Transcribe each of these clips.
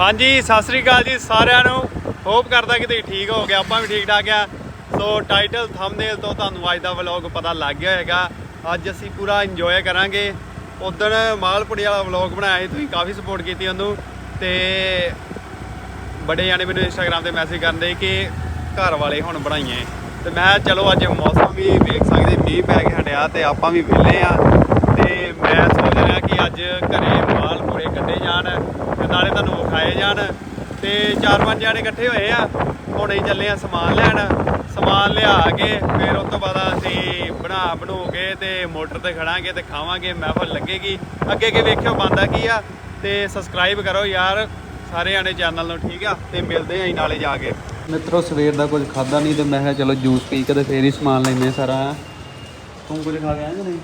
ਹਾਂਜੀ, ਸਤਿ ਸ੍ਰੀ ਅਕਾਲ ਜੀ ਸਾਰਿਆਂ ਨੂੰ। ਹੋਪ ਕਰਦਾ ਕਿ ਤੁਸੀਂ ਠੀਕ ਹੋਗੇ ਆਪਾਂ ਵੀ ਠੀਕ ਠਾਕ ਆ। ਸੋ ਟਾਈਟਲ ਥੰਬਨੇਲ ਤੋਂ ਤੁਹਾਨੂੰ ਅੱਜ ਦਾ ਵਲੌਗ ਪਤਾ ਲੱਗ ਗਿਆ ਹੋਵੇਗਾ ਅੱਜ ਅਸੀਂ ਪੂਰਾ ਇੰਜੋਏ ਕਰਾਂਗੇ। ਉਦੋਂ ਮਾਲਪੁੜੀ ਵਾਲਾ ਵਲੌਗ ਬਣਾਇਆ ਸੀ, ਤੁਸੀਂ ਕਾਫੀ ਸਪੋਰਟ ਕੀਤੀ ਉਹਨੂੰ। ਤੇ ਬੜੇ ਜਾਣੇ ਮੈਨੂੰ ਇੰਸਟਾਗ੍ਰam ਤੇ ਮੈਸੇਜ ਕਰਦੇ ਕਿ ਘਰ ਵਾਲੇ ਹੁਣ ਬਣਾਈਏ। ਤੇ ਮੈਂ ਕਿਹਾ, ਚਲੋ ਅੱਜ ਮੌਸਮ ਵੀ ਵੇਖ ਸਕਦੇ, ਮੀਂਹ ਪੈ ਕੇ ਹਟਿਆ ਤੇ ਆਪਾਂ ਵੀ ਵਿਹਲੇ ਆ। ਤੇ ਮੈਂ ਸੋਚ ਰਿਹਾ ਕਿ ਅੱਜ ਘਰੇ ਮਾਲ ਕੱਢੇ ਜਾਣ। ਨਾਲੇ ਤੁਹਾਨੂੰ ਵਿਖਾਏ ਜਾਣ ਤੇ ਚਾਰ ਪੰਜ ਜਾਣੇ ਇਕੱਠੇ ਹੋਏ ਆ। ਹੁਣ ਅਸੀਂ ਚੱਲੇ ਆ ਸਮਾਨ ਲੈਣ। ਸਮਾਨ ਲਿਆ ਕੇ ਫਿਰ ਉਸ ਤੋਂ ਬਾਅਦ ਅਸੀਂ ਬਣਾ ਬਣੂ ਕੇ ਤੇ ਮੋਟਰ ਤੇ ਖੜਾਂਗੇ ਤੇ ਖਾਵਾਂਗੇ, ਮਹਿਫਲ ਲੱਗੇਗੀ। ਅੱਗੇ ਅੱਗੇ ਵੇਖਿਓ ਬੰਦਾ ਕੀ ਆ ਤੇ ਸਬਸਕ੍ਰਾਈਬ ਕਰੋ ਯਾਰ। ਸਾਰੇ ਆਣੇ ਚੈਨਲ ਨੂੰ, ਠੀਕ ਆ? ਤੇ ਮਿਲਦੇ ਆਂ ਜੀ ਨਾਲੇ ਜਾ ਕੇ। ਮਿੱਤਰੋ, ਸਵੇਰ ਦਾ ਕੁਝ ਖਾਦਾ ਨਹੀਂ ਤੇ ਮੈਂ ਕਿਹਾ ਚਲੋ ਜੂਸ ਪੀ ਕੇ ਤੇ ਫੇਰ ਹੀ ਸਮਾਨ ਲੈਨੇ ਸਾਰਾ। ਤੂੰ ਕੁਝ ਖਾ ਗਿਆ ਕਿ ਨਹੀਂ?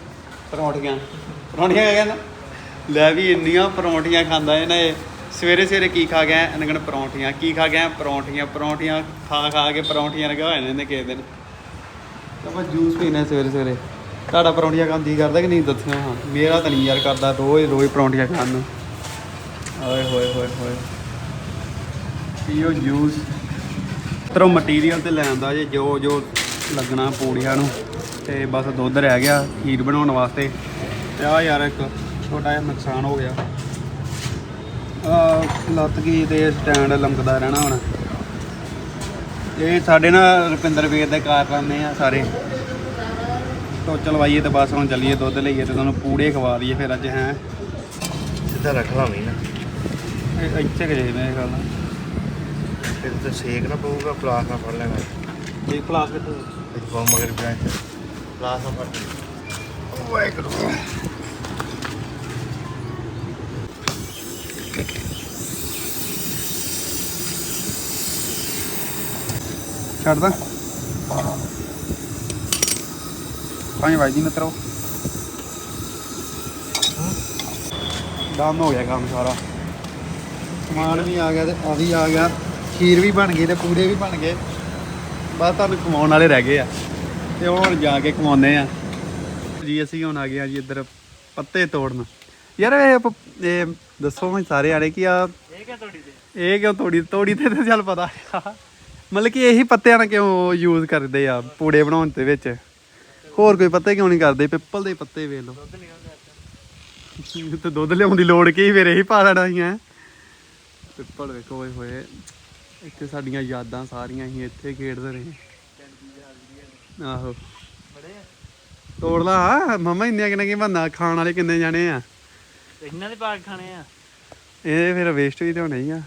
ਪਰੌਂਠੀਆਂ। ਪਰੌਂਠੀਆਂ ਖਾ ਗਿਆ ਨਾ ਲੈ ਵੀ ਇੰਨੀਆਂ ਪਰੌਂਠੀਆਂ ਖਾਂਦਾ ਇਹਨੇ। ਸਵੇਰੇ ਸਵੇਰੇ ਕੀ ਖਾ ਗਿਆ? ਇਹਨਾਂ ਪਰੌਂਠੀਆਂ। ਕੀ ਖਾ ਗਿਆ? ਪਰੌਂਠੀਆਂ। ਪਰੌਂਠੀਆਂ ਖਾ ਖਾ ਕੇ ਪਰੌਂਠੀਆਂ ਲਗਾ ਹੋਏ ਨੇ ਇਹਨੇ ਕਿਸੇ ਦਿਨ। ਤਾਂ ਆਪਾਂ ਜੂਸ ਪੀਣਾ ਸਵੇਰੇ ਸਵੇਰੇ। ਤੁਹਾਡਾ ਪਰੌਂਠੀਆਂ ਖਾਣ ਦੀ ਕਰਦਾ ਕਿ ਨਹੀਂ ਦੱਸਿਆ ਹਾਂ, ਮੇਰਾ ਤਾਂ ਨਹੀਂ ਯਾਰ ਕਰਦਾ ਰੋਜ਼ ਰੋਜ਼ ਪਰੌਂਠੀਆਂ ਖਾਣ ਨੂੰ। ਓਏ ਹੋਏ ਹੋਏ ਹੋਏ। ਪੀਓ ਜੂਸ। ਤਰੋ ਮਟੀਰੀਅਲ ਤੇ ਲੈ ਆਂਦਾ ਜੇ ਜੋ ਜੋ ਲੱਗਣਾ ਪੂੜੀਆਂ ਨੂੰ। ਤੇ ਬਸ ਦੁੱਧ ਰਹਿ ਗਿਆ ਖੀਰ ਬਣਾਉਣ ਵਾਸਤੇ। ਤੇ ਆ ਯਾਰ ਇੱਕ ਛੋਟਾ ਜਿਹਾ ਨੁਕਸਾਨ ਹੋ ਗਿਆ। ਲੱਤ ਕੀ ਤੇ ਸਟੈਂਡ ਲੰਕਦਾ ਰਹਿਣਾ ਹੁਣ। ਇਹ ਸਾਡੇ ਨਾ ਰੁਪਿੰਦਰ ਵੀਰ ਦੇ ਕਾਰਨਾਮੇ ਆ ਸਾਰੇ। ਤੋ ਚਲਵਾਈਏ ਤੇ ਬਸ ਹੁਣ ਚੱਲੀਏ ਦੁੱਧ ਲਈਏ ਤੇ ਤੁਹਾਨੂੰ ਪੂੜੇ ਖਵਾ ਦਈਏ ਫਿਰ ਅੱਜ ਹੈ। ਸਿੱਧਾ ਰੱਖ ਲਾਵੀਂ ਨਾ। ਇੱਥੇ ਕਿ ਜੇ ਮੇਰੇ ਖਿਆਲ ਨਾਲ ਫਿਰ ਤਾਂ ਸੇਕ ਨਾ ਪਊਗਾ ਪਲਾਸ ਨਾ ਫੜ ਲੈਣਾ। ਇਹ ਕਲਾਸ ਕਿੱਥੇ? ਇੱਕ ਬੰਮ ਮਗਰ ਪਿਆ ਇੱਥੇ ਪਲਾਸ ਨਾ ਫੜ। ਲੈਣਾ ਵਾਹਿਗੁਰੂ। ਛੱਡ ਦਾਂ ਪੰਜ ਵਜੇ ਮਿੱਤਰੋ ਡਨ ਹੋ ਗਿਆ ਕੰਮ ਸਾਰਾ। ਸਮਾਨ ਵੀ ਆ ਗਿਆ ਤੇ ਆ ਵੀ ਆ ਗਿਆ। ਖੀਰ ਵੀ ਬਣ ਗਈ ਤੇ ਪੂੜੇ ਵੀ ਬਣ ਗਏ। ਬਸ ਤੁਹਾਨੂੰ ਕਮਾਉਣ ਵਾਲੇ ਰਹਿ ਗਏ ਆ। ਤੇ ਉਹ ਹੁਣ ਜਾ ਕੇ ਕਮਾਉਂਦੇ ਆ। ਜੀ, ਅਸੀਂ ਹੁਣ ਆ ਗਏ ਆ ਜੀ ਇੱਧਰ ਪੱਤੇ ਤੋੜਨ। ਯਾਰ ਇਹ ਇਹ ਦੱਸੋ ਮੈਂ ਸਾਰੇ ਆਲੇ ਕੀ ਆ? ਇਹ ਕਿਆ ਤੁਹਾਡੀ ਤੇ? ਇਹ ਕਿਉਂ ਤੋੜੀ? ਤੋੜੀ ਤੇ ਤਾਂ ਚੱਲ ਪਤਾ ਆ। ਮਤਲਬ ਕਿ ਇਹੀ ਪੱਤਿਆਂ ਨਾਲ ਕਿਉਂ ਯੂਜ਼ ਕਰਦੇ ਆ ਪੂੜੇ ਬਣਾਉਣ ਦੇ ਵਿੱਚ? ਹੋਰ ਕੋਈ ਪੱਤੇ ਕਿਉਂ ਨਹੀਂ ਕਰਦੇ? ਪਿੱਪਲ ਦੇ ਪੱਤੇ ਵੇਖ ਲਓ। ਤੇ ਦੁੱਧ ਲਿਆਉਣ ਦੀ ਲੋੜ ਕੀ ਫਿਰ ਇਹੀ ਪਾ ਲੈਣਾ ਹੀ ਹੈ ਪਿੱਪਲ ਵੇਖੋ ਓਏ ਹੋਏ। ਇੱਥੇ ਸਾਡੀਆਂ ਯਾਦਾਂ ਸਾਰੀਆਂ ਹੀ ਇੱਥੇ ਖੇਡਦੇ ਰਹੇ। ਆਹੋ। ਤੋੜ ਲਾ ਹਾਂ। ਮਮਾ ਇੰਨੀਆਂ ਕਿੰਨੇ ਕੀ ਬੰਦਾ ਖਾਣ ਵਾਲੇ ਕਿੰਨੇ ਜਾਣੇ ਆ? ਇਹਨਾਂ ਦੇ ਪਾਕ ਖਾਣੇ ਆ? ਇਹ ਫਿਰ ਵੇਸਟ ਵੀ ਤੇ ਹੋਣੇ ਹੀ ਆ।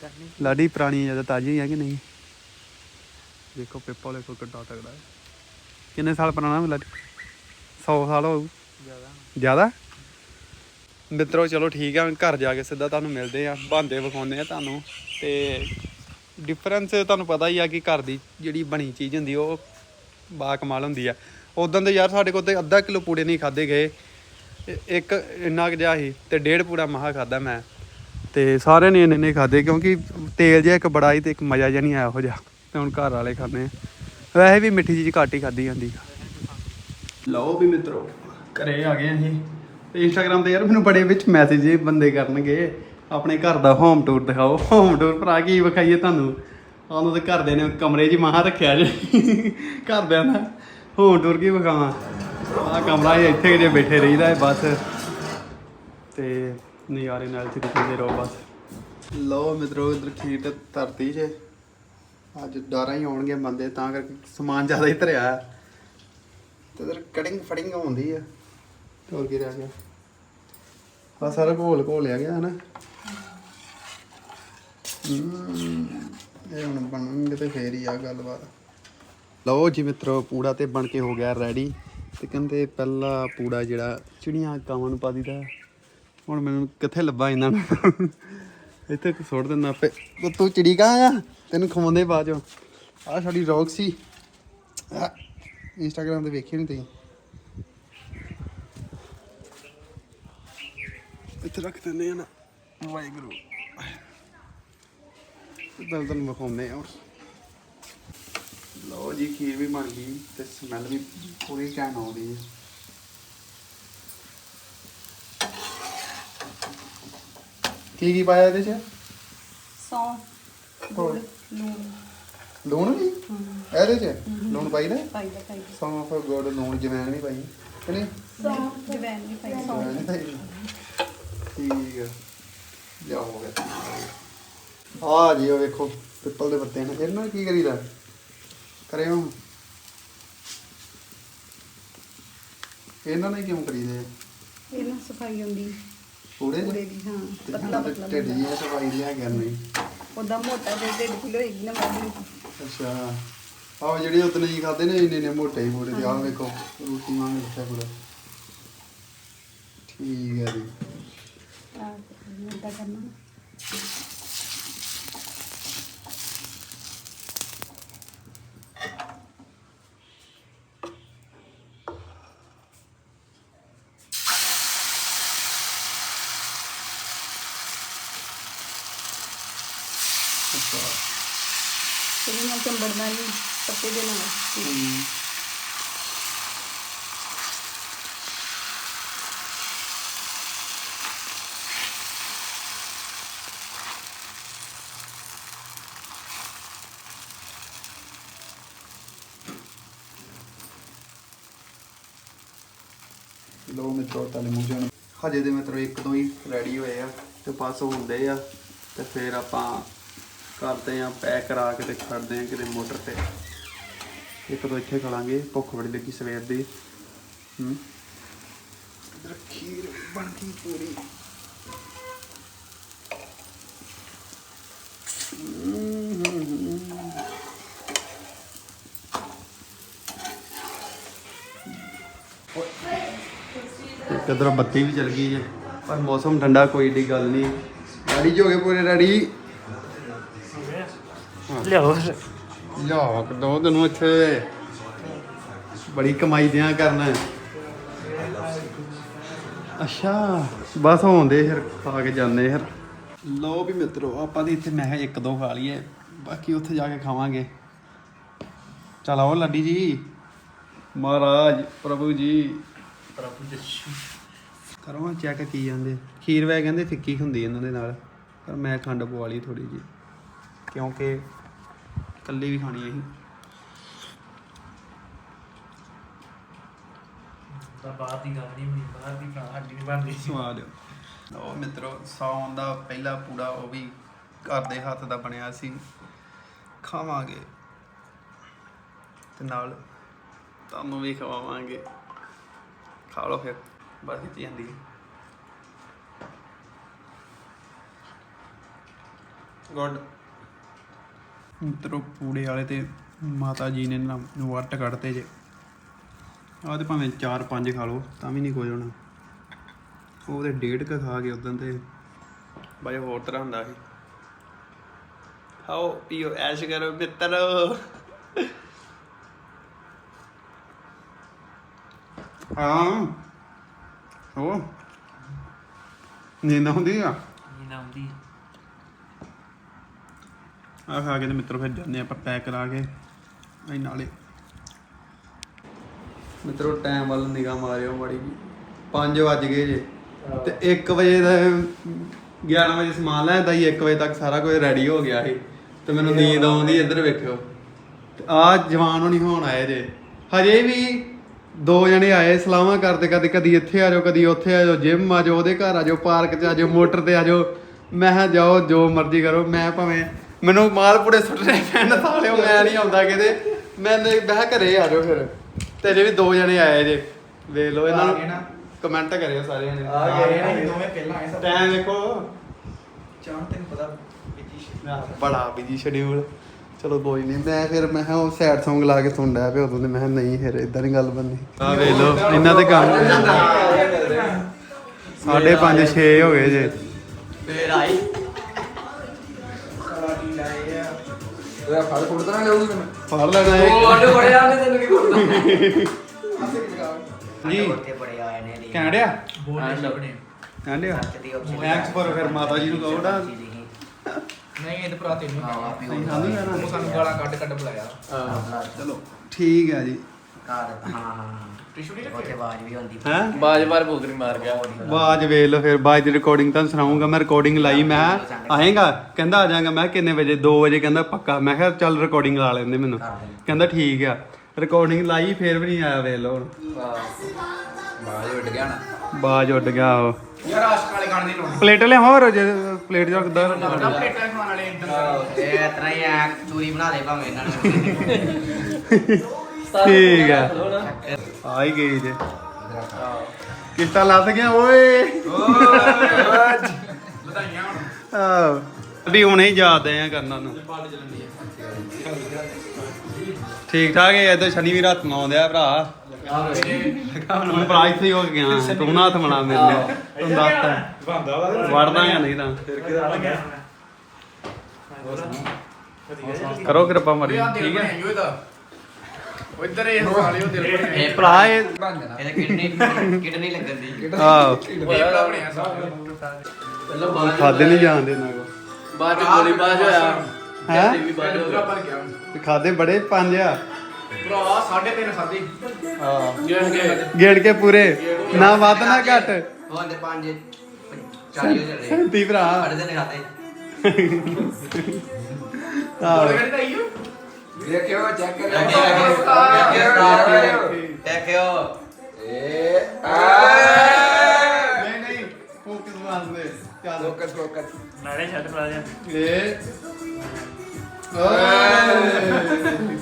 ਕਰਨੀ ਲਾਡੀ ਪੁਰਾਣੀ ਜ਼ਿਆਦਾ ਤਾਜ਼ੀ ਆ ਕਿ ਨਹੀਂ? ਦੇਖੋ ਪਿੱਪਲ ਦੇਖੋ ਕਿੱਡਾ ਤਗੜਾ ਹੈ। ਕਿੰਨੇ ਸਾਲ ਪੁਰਾਣਾ ਲਾਡੀ? 100 ਸਾਲ ਹੋਊ। ਜ਼ਿਆਦਾ ਜ਼ਿਆਦਾ? ਮਿੱਤਰੋ ਚਲੋ ਠੀਕ ਆ ਘਰ ਜਾ ਕੇ ਸਿੱਧਾ ਤੁਹਾਨੂੰ ਮਿਲਦੇ ਆ ਬੰਦੇ ਵਿਖਾਉਂਦੇ ਆ ਤੁਹਾਨੂੰ। ਤੇ ਡਿਫਰੈਂਸ ਤੁਹਾਨੂੰ ਪਤਾ ਹੀ ਆ ਕਿ ਘਰ ਦੀ ਜਿਹੜੀ ਬਣੀ ਚੀਜ਼ ਹੁੰਦੀ ਉਹ ਬਾ ਕਮਾਲ ਹੁੰਦੀ ਆ। ਉਦੋਂ ਤੇ ਯਾਰ ਸਾਡੇ ਕੋਲ ਤੇ ਅੱਧਾ ਕਿਲੋ ਪੂੜੇ ਨਹੀਂ ਖਾਦੇ ਗਏ। ਇੱਕ ਇੰਨਾ ਕੁ ਜਿਹਾ ਸੀ ਤੇ ਡੇਢ ਪੂਰਾ ਮਹਾ ਖਾਦਾ ਮੈਂ। ਤੇ ਸਾਰਿਆਂ ਨੇ ਇੰਨੇ ਨੇ ਖਾਦੇ ਕਿਉਂਕਿ ਤੇਲ ਜਿਹਾ ਇੱਕ ਬੜਾ ਹੀ ਤੇ ਇੱਕ ਮਜ਼ਾ ਜਿਹਾ ਨਹੀਂ ਆਇਆ ਉਹ ਜਿਹਾ। ਤੇ ਹੁਣ ਘਰ ਵਾਲੇ ਖਾਂਦੇ ਆ। ਵੈਸੇ ਵੀ ਮਿੱਠੀ ਚੀਜ਼ ਘੱਟ ਹੀ ਖਾਦੀ ਜਾਂਦੀ। ਲਓ ਵੀ ਮਿੱਤਰੋ, ਘਰੇ ਆ ਗਏ ਅਸੀਂ। ਤੇ ਇੰਸਟਾਗ੍ਰam ਤੇ ਯਾਰ ਮੈਨੂੰ ਬੜੇ ਵਿੱਚ ਮੈਸੇਜ ਬੰਦੇ ਕਰਨਗੇ। ਆਪਣੇ ਘਰ ਦਾ ਹੋਮ ਟੂਰ ਦਿਖਾਓ। ਹੋਮ ਟੂਰ ਭਰਾ ਕੀ ਵਿਖਾਈਏ ਤੁਹਾਨੂੰ? ਉਹਨੂੰ ਤੇ ਘਰਦੇ ਨੇ ਕਮਰੇ 'ਚ ਹੀ ਮਹਾ ਰੱਖਿਆ ਜੇ। ਘਰਦਿਆਂ ਦਾ ਹੋਮ ਟੂਰ ਕੀ ਵਿਖਾਵਾਂ? ਆ ਕਮਰਾ ਹੀ ਇੱਥੇ ਜੇ ਬੈਠੇ ਰਹੀਦਾ ਹੈ ਬਸ। ਤੇ ਨਜ਼ਾਰੇ ਨਾਲ ਤੇ ਦਿਖਦੇ ਰਹੋ ਬਸ। ਲਓ ਮਿੱਤਰੋ ਇਧਰ ਖੀਰ ਤੇ ਧਰਤੀ 'ਚ ਅੱਜ ਡਾਰਾਂ ਹੀ ਆਉਣਗੇ ਬੰਦੇ ਤਾਂ ਕਰਕੇ ਸਮਾਨ ਜ਼ਿਆਦਾ ਹੀ ਧਰਿਆ। ਤੇ ਇਧਰ ਕਟਿੰਗ ਫਟਿੰਗ ਹੁੰਦੀ ਆ। ਹੋਰ ਕੀ ਰਹਿ ਗਿਆ। ਆ ਸਾਰਾ ਘੋਲ ਘੋਲਿਆ ਗਿਆ ਹਨਾ? ਹਮ, ਇਹ ਹੁਣ ਬਣਨਗੇ ਤੇ ਫੇਰ ਹੀ ਆ ਗੱਲਬਾਤ। ਲਓ ਜੀ ਮਿੱਤਰੋ ਪੂੜਾ ਤੇ ਬਣ ਕੇ ਹੋ ਗਿਆ ਰੈਡੀ ਤੇ ਕਹਿੰਦੇ ਪਹਿਲਾ ਪੂੜਾ ਜਿਹੜਾ ਚਿੜੀਆਂ ਕਾਵਾਂ ਨੂੰ ਪਾ ਦਿੱਤਾ ਹੁਣ ਮੈਨੂੰ ਕਿੱਥੇ ਲੱਭਾ ਇਹਨਾਂ ਨੂੰ? ਇੱਥੇ ਕੁ ਸੁੱਟ ਦਿੰਦਾ ਆਪੇ। ਤੂੰ ਚਿੜੀ ਕਾ ਆ? ਤੈਨੂੰ ਖਵਾਉਂਦੇ ਬਾਅਦ ਚੋਂ ਆ ਸਾਡੀ ਰੌਕ ਸੀ। ਇੰਸਟਾਗ੍ਰਾਮ ਤੇ ਵੇਖੀ ਨਹੀਂ ਤੁਸੀਂ? ਇੱਥੇ ਰੱਖ ਦਿੰਦੇ ਆ ਨਾ। ਵਾਹਿਗੁਰੂ। ਦਲ ਦਲ ਮਖਾਉਂਦੇ ਆ ਲਓ ਜੀ ਖੀਰ ਵੀ ਬਣ ਗਈ ਤੇ ਸਮੈਲ ਵੀ ਪੂਰੀ ਘੈਂਟ ਆਉਂਦੀ ਹੈ। ਕੀ ਕੀ ਪਾਇਆ ਇਹਦੇ ਚ? ਸੌਂ ਗੁੜ ਲੂਣ। ਲੂਣ ਵੀ? ਇਹਦੇ ਚ? ਲੂਣ ਪਾਈ ਨਾ? ਪਾਈ ਦਾ ਪਾਈ ਦਾ ਸੌਂਫ ਗੁੜ ਲੂਣ ਜਵੈਣ ਵੀ ਪਾਈ। ਕਿ ਨਹੀਂ? ਸੌਂ ਜਵੈਨ ਵੀ ਪਾਈ ਜਵੈਣ ਠੀਕ ਆ। ਲਿਆ ਹੋ ਗਿਆ ਆ ਜੀ ਉਹ ਵੇਖੋ ਪਿੱਪਲ ਦੇ ਪੱਤੇ ਨੇ ਇਹਨਾਂ ਨਾਲ ਕੀ ਕਰੀਦਾ? ਕਰੇ ਹੁਣ ਇਹਨਾਂ ਨਾਲ ਕਿਉਂ ਕਰੀਦੇ ਇਹ ਨਾ ਸਫ਼ਾਈ ਹੁੰਦੀ। ਪੂਰੇ ਪੂਰੇ ਦੀ ਹਾਂ ਪਤਲਾ ਪਤਲਾ ਢਿੱਡ ਜੀ ਐ ਸਫ਼ਾਈ ਲਿਆ ਕਰਨੀ ਉਹਦਾ ਮੋਟਾ ਤੇ ਢਿੱਡ ਕਿਲੋ ਹੈਗੀ ਨਾ ਬਾਬੂ ਅੱਛਾ। ਆਹ ਜਿਹੜੇ ਉਤਨੇ ਜੀ ਖਾਦੇ ਨੇ ਇੰਨੇ ਇੰਨੇ ਮੋਟੇ ਹੀ ਮੋਟੇ ਤੇ ਆਹ ਵੇਖੋ ਰੋਟੀ ਵਾਂਗ ਰੱਖਿਆ ਪੂਰਾ। ਠੀਕ ਹੈ ਜੀ। ਆ ਮੋਟਾ ਕਰਨਾ। ਨਾ। ਅੱਛਾ ਇਹਦੇ ਨਾਲ ਚੰਬੜਦਾ ਨਹੀਂ, ਪੱਤੇ ਦੇ ਨਾਲ ਲੋ ਮਿੱਤਰੋ ਤਾਲੇ ਮੂੰਹ ਜਾਣ ਹਜੇ ਦੇ ਮਿੱਤਰੋ ਇੱਕ ਦੋ ਹੀ ਰੈਡੀ ਹੋਏ ਆ ਤੇ ਪਾਸ ਹੁੰਦੇ ਆ ਤੇ ਫਿਰ ਆਪਾਂ ਕਰਦੇ ਆ ਪੈਕ ਕਰਾ ਕੇ ਤੇ ਛੱਡਦੇ ਆ ਕਿਤੇ ਮੋਟਰ ਤੇ। ਇੱਕ ਦੋ ਇੱਥੇ ਖੜਾਂਗੇ ਭੁੱਖ ਬੜੀ ਲੱਗੀ ਸਵੇਰ ਦੀ। ਹੂੰ। ਇਧਰ ਖੀਰ ਬਣ ਗਈ ਪੂਰੀ ਕਿਧਰ ਬੱਤੀ ਵੀ ਚਲ ਗਈ ਜੇ ਪਰ ਮੌਸਮ ਠੰਡਾ ਕੋਈ ਏਡੀ ਗੱਲ ਨਹੀਂ। ਰੈਡੀ ਜੋ ਗਏ ਪੂਰੇ ਰੈਡੀ। ਲਿਆਓ। ਲਿਆ ਦੋ ਤੈਨੂੰ ਇੱਥੇ ਬੜੀ ਕਮਾਈ ਦਿਆਂ ਕਰਨਾ। ਅੱਛਾ ਬਸ ਹੁੰਦੇ ਫਿਰ ਖਾ ਕੇ ਜਾਂਦੇ ਫਿਰ। ਲੋ ਵੀ ਮਿੱਤਰੋ ਆਪਾਂ ਦੀ ਇੱਥੇ ਮੈਂ ਕਿਹਾ ਇੱਕ ਦੋ ਖਾ ਲਈਏ ਬਾਕੀ ਉੱਥੇ ਜਾ ਕੇ ਖਾਵਾਂਗੇ। ਚਲ ਆਓ ਲੱਡੀ ਜੀ। ਮਹਾਰਾਜ ਪ੍ਰਭੂ ਜੀ। ਕਰੋ ਚੈੱਕ ਕੀ ਜਾਂਦੇ ਖੀਰ ਵੈ ਕਹਿੰਦੇ ਫਿੱਕੀ ਹੁੰਦੀ ਇਹਨਾਂ ਦੇ ਨਾਲ ਪਰ ਮੈਂ ਖੰਡ ਪਵਾ ਲਈ ਥੋੜੀ ਜੀ ਕਿਉਂਕਿ ਕੱਲੀ ਵੀ ਖਾਣੀ ਅਸੀਂ ਤਾਂ ਬਾਹਰ ਦੀ ਗੱਲ ਨਹੀਂ ਬਣੀ ਬਾਹਰ ਦੀ ਤਾਂ ਹੱਡੀ ਨਹੀਂ ਬਣਦੀ। ਸਵਾਦ ਉਹ ਮਿੱਤਰੋ ਸੌਣ ਦਾ ਪਹਿਲਾ ਪੂੜਾ ਉਹ ਵੀ ਘਰ ਦੇ ਹੱਥ ਦਾ ਬਣਿਆ ਸੀ। ਖਾਵਾਂਗੇ। ਤੇ ਨਾਲ ਤੁਹਾਨੂੰ ਵੀ ਖਵਾਵਾਂਗੇ। ਖਾ ਲਓ ਫਿਰ ਬਸ ਇੱਥੇ ਜਾਂਦੀ ਗੁੱਡ। ਮਿੱਤਰੋ ਪੂੜੇ ਵਾਲੇ ਤੇ ਮਾਤਾ ਜੀ ਨੇ ਨਾ ਵੱਟ ਕੱਢਤੇ ਜੇ। ਆਹ ਤੇ ਭਾਵੇਂ 4-5 ਖਾ ਲਓ ਤਾਂ ਵੀ ਨਹੀਂ ਕੁਝ ਹੋਣਾ। ਉਹ ਤੇ ਡੇਢ ਕ ਖਾ ਕੇ ਉਦੋਂ ਤੇ। ਬਾਈ ਹੋਰ ਤਰ੍ਹਾਂ ਹੁੰਦਾ ਸੀ। ਖਾਓ ਪੀਓ ਐਸ਼ ਕਰੋ ਮਿੱਤਰੋ। ਹਾਂ। ਹੋ ਨੀਂਦ ਆਉਂਦੀ ਆ? ਇਹ ਨਾ ਹੁੰਦੀ ਆ ਖਾ ਕੇ ਤੇ ਮਿੱਤਰੋ ਫਿਰ ਜਾਂਦੇ ਆਪਾਂ ਪੈਕ ਕਰਾ ਕੇ ਐ ਨਾਲੇ। ਮਿੱਤਰੋ ਟਾਈਮ ਵੱਲ ਨਿਗਾਹ ਮਾਰਿਓ ਮਾੜੀ 5 ਵੱਜ ਗਏ ਜੇ। ਤੇ 1 ਵਜੇ ਦਾ 11 ਵਜੇ ਸਮਾਨ ਲੈਂਦਾ ਹੀ 1 ਵਜੇ ਤੱਕ ਸਾਰਾ ਕੁਝ ਰੈਡੀ ਹੋ ਗਿਆ ਸੀ। ਤੇ ਮੈਨੂੰ ਨੀਂਦ ਆਉਂਦੀ ਇੱਧਰ ਵੇਖਿਓ। ਤੇ ਆ ਜਵਾਨ ਹੋਣੀ ਹੋਣ ਆਏ ਜੇ। ਹਜੇ ਵੀ ਦੋ ਜਣੇ ਆਏ ਸਲਾਹਾਂ ਕਰਦੇ ਕਦੇ ਕਦੀ ਇੱਥੇ ਆ ਜਾਓ ਕਦੀ ਉੱਥੇ ਆ ਜਾਓ ਜਿਮ ਆ ਜਾਓ ਉਹਦੇ ਘਰ ਆ ਜਾਓ ਪਾਰਕ 'ਚ ਆ ਜਾਓ ਮੋਟਰ ਤੇ ਆ ਜਾਓ। ਮੈਂ ਕਿਹਾ ਜਾਓ ਜੋ ਮਰਜ਼ੀ ਕਰੋ ਮੈਂ ਭਾਵੇਂ ਮੈਨੂੰ ਮਾਲਪੂੜੇ ਸੁੱਟਣੇ ਪੈਣ ਸਾਲਿਓ ਮੈਂ ਨਹੀਂ ਆਉਂਦਾ ਕਿਤੇ। ਮੈਂ ਨੇ ਬਹਿ ਘਰੇ ਆ ਜਾਓ ਫਿਰ। ਤੇਰੇ ਵੀ ਦੋ ਜਣੇ ਆਏ ਜੇ। ਵੇਖ ਲਓ ਇਹਨਾਂ ਨੂੰ। ਕਮੈਂਟ ਕਰਿਓ ਸਾਰਿਆਂ ਨੇ। ਆ ਗਏ ਨੇ ਦੋਵੇਂ ਪਹਿਲਾਂ ਆਏ ਸਭ। ਟਾਈਮ ਵੇਖੋ। ਚਾਹ ਤੈਨੂੰ ਪਤਾ ਬਿਜ਼ੀ ਸ਼ੇ ਬੜਾ ਬਿਜ਼ੀ ਸ਼ਡਿਊਲ ਚਲੋ ਕੋਈ ਨਹੀਂ ਮੈਂ ਫਿਰ ਮੈਂ ਕਿਹਾ ਉਹ ਸੈਡ Song ਲਾ ਕੇ ਸੁਣ ਡਿਆ ਪਿਆ ਉਦੋਂ ਤੇ ਮੈਂ ਕਿਹਾ ਨਹੀਂ ਫਿਰ ਇਦਾਂ ਨਹੀਂ ਗੱਲ ਬੰਨੀ ਆ ਵੇਖ ਲਓ ਇਹਨਾਂ ਦੇ ਕੰਮ ਸਾਢੇ 5 6 ਹੋ ਗਏ ਜੇ। ਫੇਰ ਆਈ ਉਹ ਫੜ ਫੁੱਟਦਾ ਨਾ ਲਿਆਉਗੀ ਮੈਨੂੰ ਫੜ ਲੈਣਾ ਇਹ ਅੱਡ ਬੜਿਆ ਨੇ ਤੈਨੂੰ ਕੀ ਫੁੱਟਦਾ ਜੀ। ਬੜੇ ਆਏ ਨੇ ਰੀ ਕਹਿਣਿਆ ਬੋਲ ਨਹੀਂ ਲੱਭਣੇ ਕਹਿਣਿਆ ਸੱਚ ਦੀ option ਥੈਂਕਸ ਪਰ ਫਿਰ ਮਾਤਾ ਜੀ ਨੂੰ ਕਹੋ ਨਾ। ਨਹੀਂ ਇਹ ਤਾਂ ਭਰਾ ਤੈਨੂੰ ਹਾਂ, ਹਾਂ ਆਪੀ ਨਹੀਂ ਸਾਨੂੰ ਉਹ ਸਾਨੂੰ ਗਾਲਾਂ ਕੱਢ ਕੱਢ ਬੁਲਾਇਆ ਚਲੋ ਠੀਕ ਹੈ ਜੀ। ਕਾਰ ਹਾਂ ਹਾਂ। ਉੱਥੇ ਆਵਾਜ਼ ਵੀ ਆਉਂਦੀ ਹੈ? ਬਾਜ ਬਾਰ ਬੋਤਰੀ ਮਾਰ ਗਿਆ। ਬਾਜ ਵੇਖ ਲਓ ਫਿਰ ਬਾਜ ਦੀ ਰਿਕਾਰਡਿੰਗ ਤਾਂ ਸੁਣਾਉਂਗਾ ਮੈਂ ਰਿਕਾਰਡਿੰਗ ਲਾਈ ਮੈਂ ਕਿਹਾ, ਆਏਗਾ? ਕਹਿੰਦਾ ਆ ਜਾਗਾ ਮੈਂ ਕਿਹਾ, ਕਿੰਨੇ ਵਜੇ? 2 ਵਜੇ ਕਹਿੰਦਾ ਪੱਕਾ। ਮੈਂ ਕਿਹਾ ਚੱਲ ਰਿਕਾਰਡਿੰਗ ਲਾ ਲੈਂਦੇ ਮੈਨੂੰ। ਕਹਿੰਦਾ ਠੀਕ ਆ। ਰਿਕਾਰਡਿੰਗ ਲਾਈ ਫੇਰ ਵੀ ਨਹੀਂ ਆਇਆ ਵੇਖ ਲਓ ਹੁਣ। ਬਾਜ ਉੱਡ ਗਿਆ ਨਾ। ਬਾਜ ਉੱਡ ਗਿਆ ਉਹ। ਯਾਰ ਆਸ਼ਕ ਵਾਲੇ ਗਾਣੇ ਦੀ ਲੋੜ ਪਲੇਟ ਲੈ ਹੋਰ? ਜੇ ਪਲੇਟ ਜਾਂ ਕਿੱਦਾਂ ਪਲੇਟਾਂ ਖਵਾਉਣ ਵਾਲੇ ਇੰਟਰ ਇਹ ਇਤਨਾ ਹੀ ਆ ਚੂਰੀ ਬਣਾ ਦੇ ਭਾਵੇਂ ਇਹਨਾਂ ਨੇ। ਠੀਕ ਆ। ਆ ਹੀ ਗਈ ਜੇ। ਕਿਸ਼ਤਾ ਲੱਗ ਗਿਆ ਓਏ। ਵਧਾਈਆਂ ਹੁਣ ਆਹ। ਵੀ ਹੁਣੇ ਹੀ ਯਾਦ ਆ ਕਰਨਾ ਨੂੰ। ਠੀਕ ਠਾਕ ਹੈ ਇਧਰ ਸ਼ਨੀ ਵੀ ਰਾਤ ਨੂੰ ਆਉਂਦੇ ਆ ਭਰਾ। ਹੁਣ ਭਰਾ ਇੱਥੇ ਹੀ ਹੋ ਗਿਆ। ਤੂੰ ਨਾ ਹੱਥ ਮਣਾ ਮੇਰੇ ਲਈ ਤੂੰ ਦੱਸਤਾ ਵੜਦਾ ਜਾਂ ਨਹੀਂ ਤਾਂ। ਕਰੋ ਕਿਰਪਾ ਮਰੀ ਠੀਕ ਹੈ। ਹੈ ਉਹ ਇੱਧਰ ਇਹ ਸਾਲੇ ਉਹ ਦਿਲ ਬਣੇ ਇਹ ਭਰਾ ਇਹ ਬਣ ਜਾਣਾ ਇਹਦੇ ਕਿਡਨੀ ਕਿਡਨੀ ਲੱਗਣ ਦੀ। ਆਹ। ਇਹ ਬੜਾ ਬਣਿਆ ਸਾਲੇ ਪਹਿਲਾਂ ਬਾਜ ਖਾਦੇ ਨਹੀਂ ਜਾਂਦੇ ਇਹਨਾਂ ਕੋ ਬਾਜ ਗੋਲੀ ਬਾਜ ਹੋਇਆ। ਹੈਂ? ਵੀ ਬਾਜ ਹੋ ਪੂਰਾ ਗਿਆ ਖਾਦੇ ਬੜੇ ਪੰਜ ਆ। ਭਰਾ 3.5 ਖਾਦੀ ਹਾਂ। ਗਿਣ ਕੇ। ਗੇੜ ਕੇ ਪੂਰੇ। ਨਾ ਵੱਧ ਨਾ ਘੱਟ। ਹੋਂਦੇ ਪੰਜ। 40 ਹੋ ਚੱਲੇ ਸੈਂਤੀ ਭਰਾ। ਸਾਡੇ ਤੇ ਖਾਤੇ ਆਹ। ਕਿਹੜੀ ਤਾਂ ਆਈ ਦੇਖਿਓ ਚੈੱਕ ਦੇਖਿਓ ਏ ਨਹੀਂ ਨਹੀਂ ਫੋਕਸ ਮਾਰਦੇ ਚੱਲ ਫੋਕਸ ਫੋਕਸ ਨਾਲੇ ਛੱਡ ਪਾ ਦੇ ਇਹ ਓਏ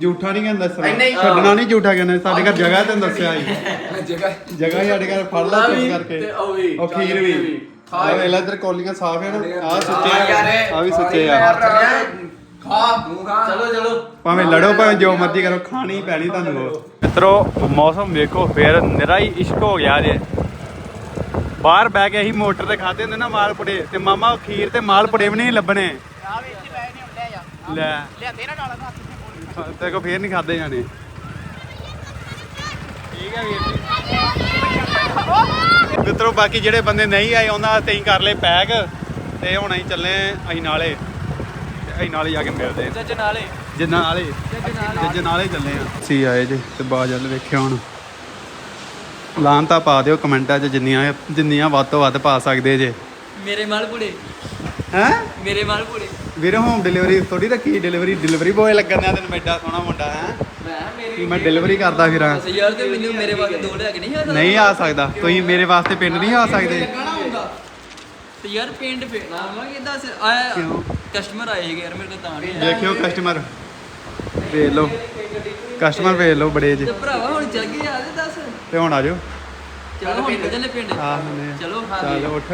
ਝੂਠਾ ਨਹੀਂ ਕਹਿੰਦਾ ਸਰ। ਛੱਡਣਾ ਨਹੀਂ ਝੂਠਾ ਕਹਿੰਦਾ ਸਾਡੇ ਘਰ ਜਗ੍ਹਾ ਤੈਨੂੰ ਦੱਸਿਆ ਸੀ ਜਗ੍ਹਾ ਜਗ੍ਹਾ ਹੀ ਸਾਡੇ ਘਰ ਫੜ ਲਾ ਚੁੱਪ ਕਰਕੇ ਤੇ ਉਹ ਵੀ ਉਹ ਖੀਰ ਵੀ ਹਾਂ। ਵੇਲਾ ਇਧਰ ਕੌਲੀਆਂ ਸਾਫ਼ ਹੈ ਨਾ ਆ ਸੁੱਚੇ ਹਾਂ ਯਾਰ, ਆ ਆ ਵੀ ਸੁੱਚੇ ਆ ਖਾ। ਤੂੰ ਖਾ। ਚਲੋ ਚਲੋ। ਭਾਵੇਂ ਲੜੋ ਭਾਵੇਂ ਜੋ ਮਰਜ਼ੀ ਕਰੋ ਖਾਣੀ ਪੈਣੀ ਤੁਹਾਨੂੰ। ਉਹ ਮਿੱਤਰੋ ਮੌਸਮ ਵੇਖੋ ਫੇਰ ਨਿਰਾ ਹੀ ਇਸ਼ਕ ਹੋ ਗਿਆ ਜੇ। ਬਾਹਰ ਬਹਿ ਕੇ ਅਸੀਂ ਮੋਟਰ ਤੇ ਖਾਦੇ ਹੁੰਦੇ ਨਾ ਮਾਲਪੁੜੇ ਤੇ ਮਾਮਾ ਖੀਰ ਤੇ ਮਾਲਪੁੜੇ ਵੀ ਨਹੀਂ ਲੱਭਣੇ। ਆ ਵੀ ਇੱਥੇ ਬੈ ਨਹੀਂ ਹੁੰਦੇ ਆ ਲੈ। ਲਿਆਦੇ ਨਾ ਡਾਲਾ ਹੱਥ ਤੇ ਕੋ ਫੇਰ ਨਹੀਂ ਖਾਦੇ ਜਾਣੇ। ਠੀਕ ਹੈ ਵੀਰ ਜੀ। ਮਿੱਤਰੋ ਬਾਕੀ ਜਿਹੜੇ ਬੰਦੇ ਨਹੀਂ ਆਏ ਉਹਨਾਂ ਵਾਸਤੇ ਅਸੀਂ ਕਰ ਲਏ ਪੈਕ ਤੇ ਹੁਣ ਅਸੀਂ ਚੱਲੇ ਅਸੀਂ ਨਾਲੇ। ਤੇ ਅਸੀਂ ਨਾਲੇ ਜਾ ਕੇ ਮਿਲਦੇ ਹਾਂ। ਜੱਜ ਨਾਲੇ ਜਿੰਨਾ ਨਾਲੇ ਜੱਜ ਨਾਲੇ ਚੱਲੇ ਆ। ਸੀ ਆਏ ਜੀ ਤੇ ਬਾਜ ਵੱਲ ਵੇਖਿਆ ਹੁਣ। ਲਾਂ ਤਾਂ ਪਾ ਦਿਓ ਕਮੈਂਟਾਂ 'ਚ ਜਿੰਨੀਆਂ ਜਿੰਨੀਆਂ ਵੱਧ ਤੋਂ ਵੱਧ ਪਾ ਸਕਦੇ ਜੇ। ਮੇਰੇ ਮਾਲਪੂੜੇ ਹੈ? ਮੇਰੇ ਮਾਲਪੂੜੇ ਵੀਰੇ ਹੋਮ ਡਿਲੀਵਰੀ ਥੋੜੀ ਰੱਖੀ ਡਿਲੀਵਰੀ ਡਿਲੀਵਰੀ ਬੋਏ ਲੱਗਣ ਦਿਆ ਤੈਨੂੰ ਐਡਾ ਸੋਹਣਾ ਮੁੰਡਾ ਹੈ? ਮੈਂ ਡਿਲੀਵਰੀ ਕਰਦਾ ਫਿਰਾਂ। ਯਾਰ ਤੇ ਮੈਨੂੰ ਮੇਰੇ ਵਾਸਤੇ ਦੋ ਲੈ ਕੇ ਨਹੀਂ ਆ ਨਹੀਂ ਆ ਸਕਦਾ। ਤੁਸੀਂ ਮੇਰੇ ਵਾਸਤੇ ਪਿੰਡ ਨਹੀਂ ਆ ਸਕਦੇ। ਤੇ ਯਾਰ ਪਿੰਡ ਨਾ ਕਿ ਦੱਸ। ਆਇਆ ਕਿਉਂ? ਕਸਟਮਰ ਆਏ ਸੀਗੇ ਯਾਰ ਮੇਰੇ ਕੋਲ ਤਾਂ ਨਹੀਂ ਦੇਖਿਓ ਕਸਟਮਰ ਵੇਖ ਲਓ। ਕਸਟਮਰ ਵੇਖ ਲਓ ਬੜੇ ਜੇ। ਤੇ ਭਰਾਵਾ ਹੁਣ ਚੱਲ ਗਏ ਯਾਰ ਦੱਸ। ਤੇ ਹੁਣ ਆ ਜਾਓ ਚਲੋ ਹੁਣ ਚੱਲੇ ਪਿੰਡ। ਆ ਹੁੰਦੇ ਆ। ਚਲੋ ਚੱਲ ਉੱਠ।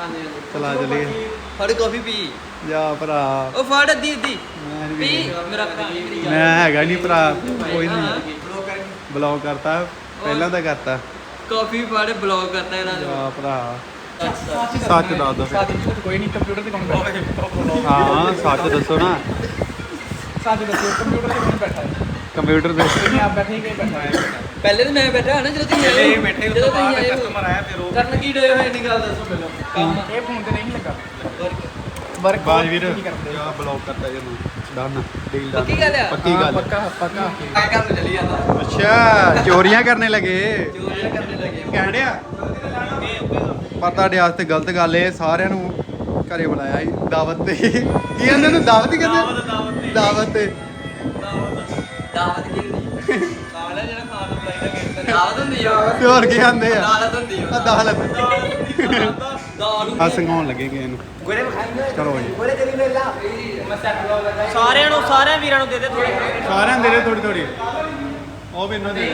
ਹਾਂਜੀ ਚਲਾ ਚਲੀਏ। ਫੜ ਕਾਫੀ ਪੀ। ਜਾ ਭਰਾ। ਉਹ ਫੜ ਅੱਧੀ ਅੱਧੀ। ਮੈਂ ਨੀ ਪੀ। ਪੀਣੀ। ਮੇਰਾ ਭਰਾ ਮੇਰੀ ਗੱਲ। ਮੈਂ ਹੈਗਾ ਨਹੀਂ ਭਰਾ। ਕੋਈ ਹਾਂ, ਨਹੀਂ ਬਲੌਗ ਕਰਤਾ। ਪਹਿਲਾਂ ਤਾਂ ਕਰਤਾ। ਕਾਫੀ ਫੜ ਬਲੌਗ ਕਰਤਾ ਇਹਨਾਂ ਨੇ ਜਾ ਭਰਾ। ਸੱਚ ਦੱਸ ਦੋ। ਫਿਰ ਕੋਈ ਨਹੀਂ ਕੰਪਿਊਟਰ ਤੇ ਕੌਣ ਬੈਠਾ ਹਾਂ? ਸੱਚ ਦੱਸੋ ਨਾ। ਸੱਚ ਦੱਸੋ ਕੰਪਿਊਟਰ ਤੇ ਕੌਣ ਬੈਠਾ ਹੈ? ਕੰਪਿਊਟਰ ਤੇ। ਤੁਸੀਂ ਆਪ ਬੈਠੇ ਹੀ ਬੈਠਾ ਹੈ? ਪਹਿਲੇ ਤਾਂ ਮੈਂ ਬੈਠਾ ਹਾਂ ਨਾ ਜਦੋਂ ਤੁਸੀਂ ਆਏ ਪਹਿਲੇ ਬੈਠੇ ਉਸ ਜਦੋਂ ਤੋਂ ਬਾਅਦ ਤੁਸੀਂ ਆਏ ਹੋ। customer ਆਇਆ ਫਿਰ ਉਹ- ਕਰਨ ਕੀ ਡਏ ਹੋਏ ਨਹੀਂ ਗੱਲ ਦੱਸੋ ਮੈਨੂੰ ਕੰਮ। ਇਹ ਫੋਨ ਤੇ ਨਹੀਂ ਲੱਗਾ। ਵਰਕ ਬਾਜ ਵੀਰ ਕੀ ਕਰਦੇ ਜਾ ਬਲੌਗ ਕਰਤਾ ਜਨੂੰ ਡਨ ਡੀਲ ਪੱਕੀ ਗੱਲ ਆ? ਪੱਕੀ ਗੱਲ ਪੱਕਾ ਪੱਕਾ। ਆ ਕੰਮ ਨੂੰ ਚੱਲੀ ਜਾਂਦਾ। ਅੱਛਾ ਚੋਰੀਆਂ ਕਰਨੇ ਲੱਗੇ। ਚੋਰੀਆਂ ਕਰਨੇ ਲੱਗੇ। ਕਹਿਣਿਆ ਪਰ ਤੁਹਾਡੇ ਵਾਸਤੇ ਗਲਤ ਗੱਲ ਇਹ ਸਾਰਿਆਂ ਨੂੰ ਘਰੇ ਬੁਲਾਇਆ ਸੀ ਦਾਵਤ ਤੇ। ਕੀ ਕਹਿੰਦੇ ਨੇ ਦਾਵਤ ਹੀ ਕਹਿੰਦੇ? ਦਾਵਤ ਤੇ। ਦਾਵਤ ਕੀ ਕਾਲਾ ਜਿਹੜਾ ਖਾਣ ਨੂੰ ਬੁਲਾਈਦਾ ਕਹਿੰਦਾ ਦਾਵਤ ਹੁੰਦੀ ਆ। ਤੇ ਹੋਰ ਕੀ ਕਹਿੰਦੇ ਆ? ਦਾਵਤ ਹੁੰਦੀ ਆ। ਦਾਲ ਆ। ਸੰਗਾਉਣ ਲੱਗੇ ਗਏ ਇਹਨੂੰ। ਚਲੋ ਜੀ। ਸਾਰਿਆਂ ਨੂੰ ਸਾਰਿਆਂ ਵੀਰਾਂ ਨੂੰ ਦੇ ਦੇ ਥੋੜੇ ਸਾਰਿਆਂ ਦੇ ਦੇ ਥੋੜੀ ਥੋੜੀ ਉਹ ਵੀ ਇਹਨਾਂ ਦੇ।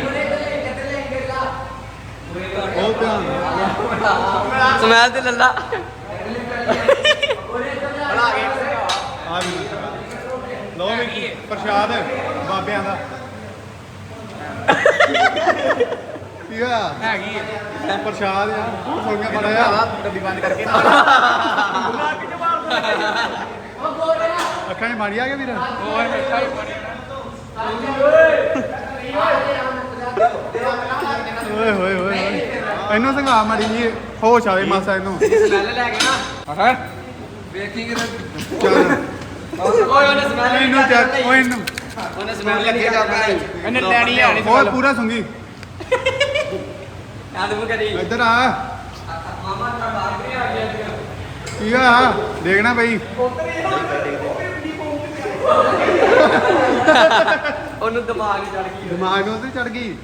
ਉਹ ਧਿਆਨ ਨਾਲ। ਸਮੈਲ ਤੇ ਲੱਲਾ ਆ ਵੀ ਲੋ ਵੀ ਪ੍ਰਸ਼ਾਦ ਬਾਬਿਆਂ ਦਾ ਕੀ ਹੋਇਆ ਹੈਗੀ ਹੈ ਪ੍ਰਸ਼ਾਦ ਆ ਸੁਣ ਕੇ ਪਤਾ ਆ ਡੱਬੀ ਬੰਦ ਕਰਕੇ ਅੱਖਾਂ 'ਚ ਮਾਰੀ ਆ ਗਿਆ ਵੀਰ ਹੋਰ ਬੈਠਾ ਹੀ ਓਏ ਹੋਏ ਹੋਏ ਹੋਏ ਇਹਨੂੰ ਸੰਘਾ ਮਾਰੀ ਜੀ ਹੋਸ਼ ਆਵੇ ਮਾਸਾ ਇਹਨੂੰ। ਸਮੈਲ ਲੈ ਕੇ ਨਾ। ਹਾਂ? ਵੇਖੀ ਕਿ ਚੱਲ। ਓਏ ਉਹਨੇ ਸਮੈਲ ਇਹਨੂੰ ਚੱਕ ਓਏ ਇਹਨੂੰ। ਉਹਨੇ ਸਮੈਲ ਲੱਗੇ ਜਾਂਦਾ ਇਹਨੇ ਲੈਣੀ ਆ ਨਹੀਂ ਓਏ ਪੂਰਾ ਸੁੰਗੀ। ਆਦ ਮੂ ਕਰੀ। ਇੱਧਰ ਆ। ਮਾਮਾ ਤਾਂ ਬਾਹਰ ਨਹੀਂ ਆ ਗਿਆ ਕੀ ਆ? ਦੇਖਣਾ ਬਈ। ਉਹਨੂੰ ਦਿਮਾਗ ਚੜ ਗਈ ਦਿਮਾਗ ਨੂੰ ਤੇ ਚੜ ਗਈ।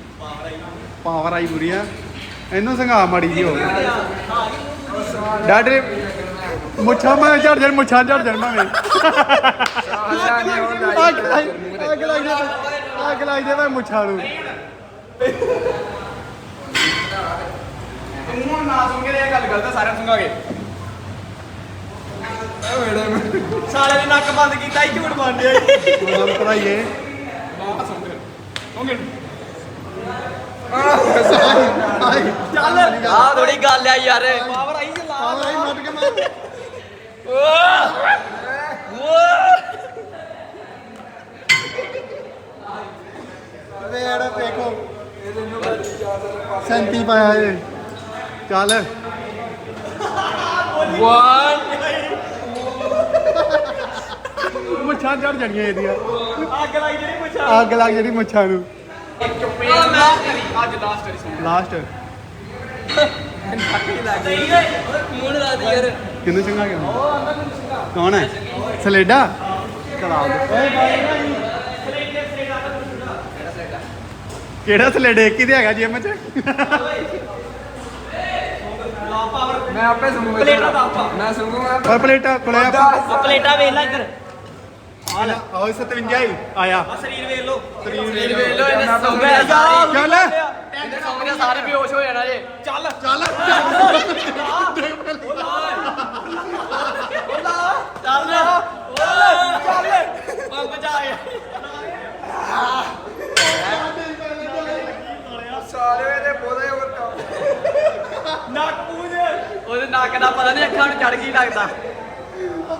ਪਾਵਰ ਆਈ ਪੂਰੀ ਆ। ਇਹਨੂੰ ਸੰਘਾ ਮਾੜੀ ਜੀ ਹੋ। ਗਈ ਡਾਡੇ ਮੁੱਛਾਂ ਮੈਂ ਝੜ ਜਣ ਮੁੱਛਾਂ ਝੜ ਜਣ ਮੈਂ ਅੱਗ ਲਾਈ ਅੱਗ ਲਾਈ ਦੇ ਅੱਗ ਲਾਈ ਦੇ ਮੈਂ ਮੁੱਛਾਂ ਨੂੰ। ਤੂੰ ਨਾ ਸੁਣ ਕੇ ਇਹ ਗੱਲ ਗਲਤ ਆ, ਸਾਰਿਆਂ ਨੂੰ ਸੁਣਾਗੇ ਸਾਲੇ ਨੇ ਨੱਕ ਬੰਦ ਕੀਤਾ ਹੀ ਝੂਠ ਮਾਰਿਆ ਨਾਮ ਪੜਾਈਏ ਮਾਂ ਸੁਣ ਕੇ। ਸੁਣ ਚੱਲ ਆ ਥੋੜੀ ਗੱਲ ਆ ਯਾਰ। ਪਾਵਰ ਆਈ ਜੇ ਲਾ। ਪਾਵਰ ਆਈ ਮੱਟ ਕੇ ਮਾਰ। ਵੇੜ ਵੇਖੋ ਸੈਂਤੀ ਪਾਇਆ ਏ ਚੱਲ। ਮੁੱਛਾਂ ਚੜ ਜਾਣੀਆਂ ਇਹਦੀਆਂ। ਅੱਗ ਲਾਈ ਜਿਹੜੀ ਪੁੱਛਾ ਅੱਗ ਲੱਗ ਜਿਹੜੀ ਮੁੱਛਾਂ ਨੂੰ। ਅੱਜ ਲਾਸਟ ਵਾਲੀ ਸੁਣ ਲਾਸਟ ਸਹੀ ਹੈ ਮੂੰਹ ਲਾ ਦੇ ਯਾਰ। ਕਿੰਨੂੰ ਚੰਗਾ ਗਿਆ? ਕੌਣ ਹੈ? ਸਲੇਡਾ? ਚਲਾ ਕਿਹੜਾ ਸਲੇਡਾ? ਇੱਕ ਹੀ ਤੇ ਹੈਗਾ ਜਿਮ ਚ? ਮੈਂ ਆਪੇ ਸੁਣੂਗਾ ਪਲੇਟਾਂ ਦਾ ਆਪਾ। ਮੈਂ ਸੁਣੂਗਾ। ਪਰ ਪਲੇਟਾ ਕੋਲੇ ਆ ਪਲੇਟਾਂ ਵੇਖ ਲੈ ਇੱਧਰ। ਆਓ 57 ਹੀ ਆਇਆ ਸਰੀਰ ਵੇਖ ਲੋ ਸਰੀਰ ਵੇਖ ਲੋ ਇਹਨੇ ਸੌਂ ਗਿਆ ਚੱਲ ਇਹਨੇ ਸੌਂ ਗਿਆ ਸਾਰੇ ਬੇਹੋਸ਼ ਹੋ ਜਾਣਾ ਜੇ ਚੱਲ ਚੱਲ ਚੱਲ ਚੱਲ ਪੰਪ ਜਾ ਗਿਆ ਸਾਰੇ ਦੇ ਬੋਲੇ ਵਰਤਾ ਨੱਕ ਪੂਜ ਉਹਦੇ ਨੱਕ ਦਾ ਪਤਾ ਨਹੀਂ ਅੱਖਾਂ ਨੂੰ ਚੜ ਗਈ ਲੱਗਦਾ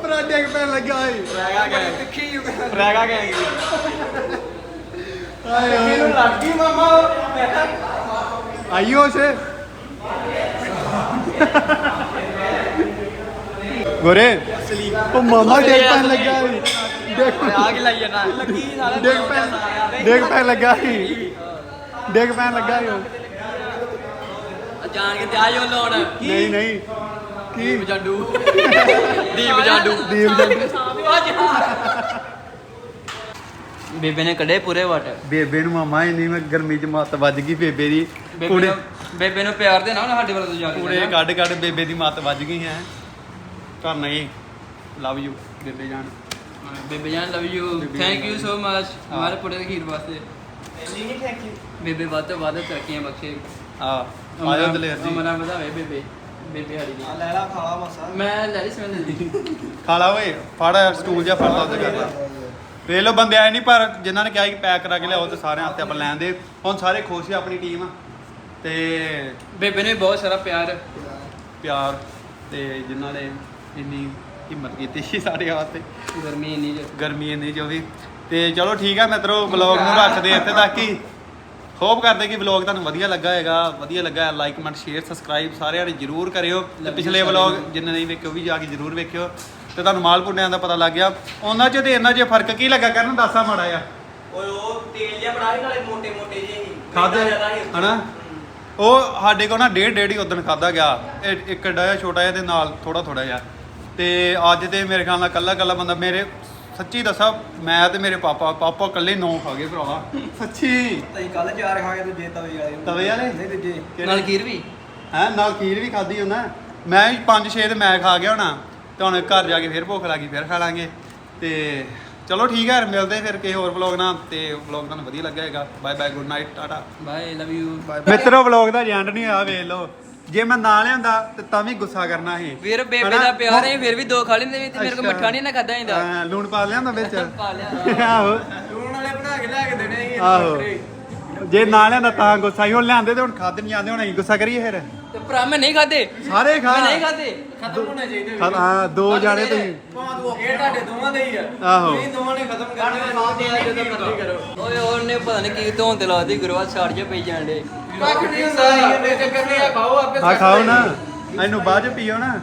ਆਪਣਾ ਡਿੱਗ ਪੈਣ ਲੱਗਾ ਏ ਰਹਿਗਾ ਗਏ ਤਿੱਖੀ ਰਹਿਗਾ ਗਏ ਆਏ ਓਏ ਲੱਗ ਮਾਮਾ। ਆਈਓ ਸੇ ਗੋਰੇ ਉਹ ਮਾਮਾ ਡਿੱਗ ਪੈਣ ਲੱਗਾ ਏ ਆ ਕੇ ਲਾਈ ਜਾਣਾ ਲੱਗੀ ਸਾਲਾ ਡਿੱਗ ਪੈਣ ਡਿੱਗ ਪੈਣ ਲੱਗਾ ਏ ਡਿੱਗ ਪੈਣ ਲੱਗਾ ਏ। ਜਾਣ ਕੇ ਤੇ ਆਇਓ ਲਾਉਣ ਨਹੀਂ ਨਹੀਂ। ਕੀ? ਦੀਪ ਜਾਂਡੂ। ਦੀਪ ਜਾਂਡੂ। ਦੀਪ ਜੰਡ। ਬੇਬੇ ਨੇ ਕੱਢੇ ਪੂਰੇ ਵਟ। ਬੇਬੇ ਨੂੰ ਮਾਮਾ ਇੰਨੀ ਮੈਂ ਗਰਮੀ ਚ ਮੱਤ ਵੱਜ ਗਈ ਬੇਬੇ ਦੀ। ਬੇਬੇ ਨੂੰ ਬੇਬੇ ਨੂੰ ਪਿਆਰ ਦੇ ਨਾ ਸਾਡੇ ਵੱਲ ਤੋਂ ਜਾ ਕੁੜੇ ਕੱਢ ਕੱਢ ਬੇਬੇ ਦੀ ਮੱਤ ਵੱਜ ਗਈ ਹੈ। ਘਰ ਨਹੀਂ। ਲਵ ਯੂ ਬੇਬੇ ਜਾਨ। ਬੇਬੇ ਜਾਨ love you thank you so much ਹਮਾਰੇ ਪੁੜੇ ਦੇ ਖੀਰ ਵਾਸਤੇ। ਇੰਨੀ ਨਹੀਂ ਥੈਂਕ ਯੂ ਬੇਬੇ ਵੱਧ ਤੋਂ ਵੱਧ ਤਰੱਕੀਆਂ ਬਖਸ਼ੇ। ਆ ਆਇਓ ਦਲੇਰ ਜੀ। ਅਮਰਾ ਵਧਾਵੇ ਬੇਬੇ। ਬੇਬੇ ਹਰੀ ਦੀ। ਲੈ ਲਾ ਖਾਲਾ ਮਸਾ ਮੈਂ ਲੈ ਲਈ ਸਮਝ ਦੀ। ਖਾ ਲਾ ਓਏ ਫੜ ਸਟੂਲ ਜਿਹਾ ਫੜਦਾ ਉੱਤੇ ਕਰ ਲਾ ਵੇਖ ਲਓ ਬੰਦੇ ਆਏ ਨਹੀਂ ਪਰ ਜਿਨ੍ਹਾਂ ਨੇ ਕਿਹਾ ਕਿ ਪੈਕ ਕਰਾ ਕੇ ਲਿਆਓ ਤੇ ਸਾਰਿਆਂ ਹੱਥੇ ਆਪਾਂ ਲੈਣ ਦੇ। ਹੁਣ ਸਾਰੇ ਖੁਸ਼ ਆ ਆਪਣੀ ਟੀਮ ਤੇ ਬੇਬੇ ਨੇ ਬਹੁਤ ਸਾਰਾ ਪਿਆਰ। ਪਿਆਰ ਤੇ ਜਿਨ੍ਹਾਂ ਨੇ ਇੰਨੀ ਹਿੰਮਤ ਕੀਤੀ ਸੀ ਸਾਡੇ ਵਾਸਤੇ। ਗਰਮੀ ਇੰਨੀ ਜੋ। ਗਰਮੀ ਇੰਨੀ ਜੋ ਵੀ ਤੇ ਚਲੋ ਠੀਕ ਆ ਮਿੱਤਰੋ ਵਲੌਗ ਨੂੰ ਰੱਖਦੇ ਇੱਥੇ ਤੱਕ ਹੀ। ਹੋਪ ਕਰਦੇ ਕਿ ਵਲੌਗ ਤੁਹਾਨੂੰ ਵਧੀਆ ਲੱਗਾ ਹੋਏਗਾ ਵਧੀਆ ਲੱਗਾ ਲਾਈਕ ਕਮੈਂਟ ਸ਼ੇਅਰ ਸਬਸਕ੍ਰਾਈਬ ਸਾਰਿਆਂ ਨੇ ਜਰੂਰ ਕਰਿਓ ਤੇ ਪਿਛਲੇ ਵਲੌਗ ਜਿੰਨੇ ਨਹੀਂ ਵੇਖਿਓ ਉਹ ਵੀ ਜਾ ਕੇ ਜਰੂਰ ਵੇਖਿਓ ਤੇ ਤੁਹਾਨੂੰ ਮਾਲ ਪੁੰਡਿਆਂ ਦਾ ਪਤਾ ਲੱਗ ਗਿਆ। ਉਹਨਾਂ 'ਚ ਤੇ ਇਹਨਾਂ 'ਚ ਫ਼ਰਕ ਕੀ ਲੱਗਾ ਕਰਨ? ਦੱਸਾ ਮਾੜਾ ਆ ਓਏ ਉਹ ਤੇਲ ਜਿਹਾ ਬਣਾ ਸੀ ਨਾਲੇ ਮੋਟੇ ਮੋਟੇ ਜਿਹੇ ਸੀ ਖਾਦੇ ਹਨਾ? ਉਹ ਸਾਡੇ ਕੋਲ ਨਾ ਡੇਢ ਡੇਢ ਹੀ ਉਦੋਂ ਖਾਦਾ ਗਿਆ। ਇੱਕ ਡਾਇਆ ਛੋਟਾ ਜਿਹਾ ਤੇ ਨਾਲ ਥੋੜਾ ਥੋੜਾ ਜਿਹਾ। ਤੇ ਅੱਜ ਤੇ ਮੇਰੇ ਖਿਆਲ ਨਾਲ ਕੱਲਾ ਕੱਲਾ ਬੰਦਾ ਮੇਰੇ ਸੱਚੀ ਦੱਸਾਂ ਮੈਂ ਤੇ ਮੇਰੇ ਪਾਪਾ ਪਾਪਾ ਇਕੱਲੇ ਨੌ ਖਾ ਗਏ ਭਰਾਵਾ। ਸੱਚੀ? ਤਈ ਕੱਲ ਚਾਰ ਖਾ ਕੇ ਦੂਜੇ ਤਵੇ ਵਾਲੇ। ਤਵੇ ਵਾਲੇ? ਨਹੀਂ ਦੂਜੇ ਨਾਲ ਖੀਰ ਵੀ? ਹੈ ਨਾਲ ਖੀਰ ਵੀ ਖਾਧੀ ਉਹਨਾਂ ਮੈਂ ਵੀ ਪੰਜ ਛੇ ਤੇ ਮੈਂ ਖਾ ਗਿਆ ਹੋਣਾ। ਤੇ ਹੁਣ ਘਰ ਜਾ ਕੇ ਫਿਰ ਭੁੱਖ ਲੱਗੀ ਫਿਰ ਖਾ ਲਾਂਗੇ। ਤੇ ਚਲੋ ਠੀਕ ਹੈ ਮਿਲਦੇ ਫਿਰ ਕਿਸੇ ਹੋਰ ਵਲੌਗ ਨਾਲ। ਤੇ ਵਲੌਗ ਤੁਹਾਨੂੰ ਵਧੀਆ ਲੱਗਾ ਹੋਏਗਾ। Bye bye good night tata bye love you ਮਿੱਤਰੋ ਵਲੌਗ ਦਾ ਐਂਡ ਨਹੀਂ ਹੋਇਆ ਵੇਖ ਲਓ। ਜੇ ਮੈਂ ਨਾ ਲਿਆਂਦਾ ਤੇ ਤਾਂ ਵੀ ਗੁੱਸਾ ਕਰਨਾ ਸੀ। ਵੀਰ ਬੇਬੇ? ਦਾ ਪਿਆਰ ਹੈ ਫਿਰ ਵੀ ਦੋ ਖਾ ਲੈਂਦੇ ਵੀ ਤੇ ਮੇਰੇ ਕੋਲ। ਮੱਠਾ ਨਹੀਂ ਨਾ ਖਾਦਾ ਜਾਂਦਾ। ਹਾਂ, ਲੂਣ ਪਾ ਲਿਆਂਦਾ ਵਿੱਚ। ਪਾ ਲਿਆ ਆਹੋ। ਲੂਣ ਵਾਲੇ ਬਣਾ ਕੇ ਲੈ ਕੇ ਦੇਣੇ ਸੀ। ਆਹੋ। ਜੇ ਨਾ ਲਿਆਂਦਾ ਤਾਂ ਗੁੱਸਾ ਹੀ ਹੁਣ ਲਿਆਂਦੇ ਤੇ ਹੁਣ ਖਾਦ ਨਹੀਂ ਆਂਦੇ ਹੁਣ ਅਸੀਂ ਗੁੱਸਾ ਕਰੀਏ ਫਿਰ। ਤੇ ਭਰਾ ਮੈਂ ਨਹੀਂ ਖਾਦੇ ਸਾਰੇ ਖਾ। ਮੈਂ ਨਹੀਂ ਖਾਦੇ ਖਤਮ ਹੋਣੇ ਚਾਹੀਦੇ ਖਾ- ਹਾਂ ਦੋ ਜਾਣੇ ਤੁਸੀਂ। ਇਹ ਤੁਹਾਡੇ ਦੋਵਾਂ ਦੇ ਹੀ ਆ। ਆਹੋ। ਤੁਸੀਂ ਦੋਵਾਂ ਨੇ ਖਤਮ ਕਰਨੇ ਸਾਥ ਦੇ ਜਦੋਂ ਮਰਜ਼ੀ ਕਰੋ। ਓਏ ਉਹਨੇ ਪਤਾ ਨਹੀਂ ਕੀ ਧੋਣ ਤੇ ਲਾਦੀ ਗੁਰੂਆ ਛਾੜ ਜੇ ਪਈ ਜਾਂਦੇ ਕੱਖ ਨਹੀਂ ਹੁੰਦਾ। ਇਹ ਚੱਕਰ ਨਹੀਂ ਆ ਖਾਓ ਆਪੇ ਆ ਖਾਓ ਨਾ। ਇਹਨੂੰ ਬਾਅਦ ਚ ਪੀਓ ਨਾ।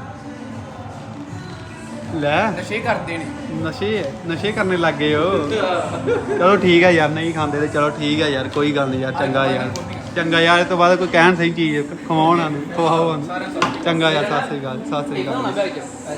ਲੈ। ਨਸ਼ੇ ਕਰਦੇ ਨੇ। ਨਸ਼ੇ ਨਸ਼ੇ ਕਰਨੇ ਲੱਗ ਗਏ ਹੋ ਚਲੋ ਠੀਕ ਹੈ ਯਾਰ ਨਹੀਂ ਖਾਂਦੇ ਤੇ ਚਲੋ ਠੀਕ ਹੈ ਯਾਰ ਕੋਈ ਗੱਲ ਨਹੀਂ ਯਾਰ ਚੰਗਾ ਯਾਰ। ਚੰਗਾ ਯਾਰ ਇਹ ਤੋਂ ਬਾਅਦ ਕੋਈ ਕਹਿਣ ਸਹੀ ਚੀਜ਼ ਖਵਾਉਣ ਨੂੰ ਖਵਾਓ ਚੰਗਾ ਯਾਰ ਸਤਿ ਸ੍ਰੀ ਅਕਾਲ ਸਤਿ ਸ੍ਰੀ ਅਕਾਲ।